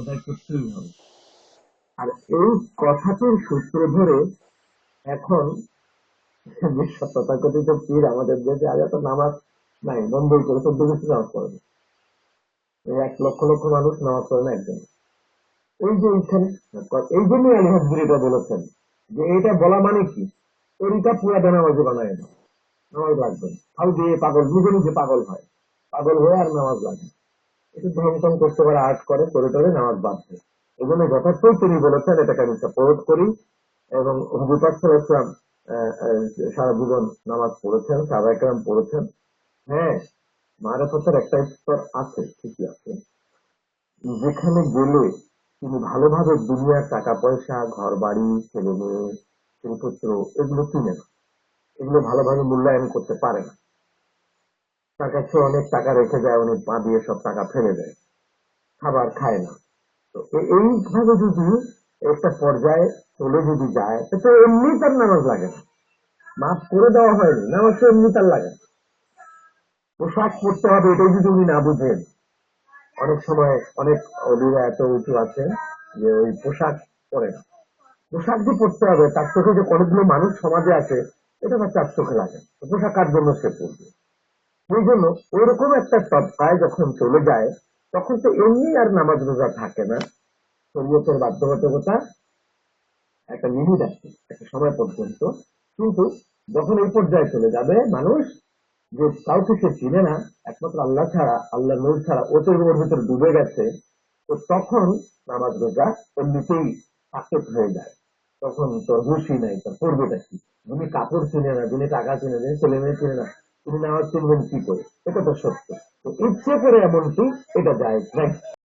আদায় করতেই হবে। আর এই কথাটির সূত্র ধরে এখন তথাকথিত পীর আমাদের দেশে আগে তো নামাজ নাই বন্ধই করে চোদ্দ বছর নামাজ পড়ে না। এক লক্ষ লক্ষ মানুষ নামাজ পড়ে না একজন এই যে এইখানে, এই জন্যই আলী এটা বলেছেন যে এটা বলা মানে কি? তরিকা পুরা বেনামাজি বানায় না নামাজ লাগবে না। ফাউ দিয়ে পাগল, নিজে নিজে পাগল হয়। পাগল হয়ে আর নামাজ লাগে ধ্বংসন করতে পারে আর্ট করে করে টরে নামাজ বাঁধবে এই জন্য যথার্থই তিনি বলেছেন, এটাকে আমি সাপোর্ট করি এবং হুজুর ইসলাম সারা জীবন নামাজ পড়েছেন সাহাবাহাম পড়েছেন। হ্যাঁ মারাফতের একটা স্তর আছে, ঠিকই আছে। যেখানে গেলে তিনি ভালোভাবে দুনিয়ার টাকা পয়সা ঘর বাড়ি ছেলে মেয়ে ছেলেপুত্র এগুলো কিনে না। এগুলো ভালোভাবে মূল্যায়ন করতে পারে না। তার কাছে অনেক টাকা রেখে যায় উনি পা দিয়ে সব টাকা ফেলে দেয়। খাবার খায় না। তো এইভাবে যদি একটা পর্যায়ে চলে যদি যায়, তো এমনি তার নামাজ লাগে না। মাফ করে দেওয়া হয়নি নামাজ তো এমনি তার লাগে না। পোশাক পরতে হবে, এটাই যদি উনি না বুঝেন। অনেক সময় অনেক অলিরা এত উঁচু আছেন যে ওই পোশাক পরে না। পোশাক যে পরতে হবে, তার চোখে যে অনেকগুলো মানুষ সমাজে আছে, এটা তার চার চোখে লাগে পোশাক কার জন্য সে পড়বে সেই জন্য ওইরকম একটা তবকায় যখন চলে যায়, তখন তো এমনি আর নামাজ রোজা থাকে না। শরীয়তের বাধ্যবাধকতা একটা লিমিট আছে, একটা সময় পর্যন্ত। কিন্তু যখন এই পর্যায়ে চলে যাবে মানুষ, যে কাউকে সে চিনে না, একমাত্র আল্লাহ ছাড়া আল্লাহ নূর ছাড়া, ও তো ওর ভিতরে ডুবে গেছে, তো তখন নামাজ রোজা এমনিতেই সাকেত হয়ে যায়। তখন তোর হুশই নাই, তোর পড়বেটা কি? যিনি কাপড় চিনে না, যিনি টাকা চিনে যিনি ছেলে মেয়ে চিনে না তিনি নামাজ চিনবেন কি করে? এটা তো সত্য। তো ইচ্ছে করে এমনকি এটা যায়। নাই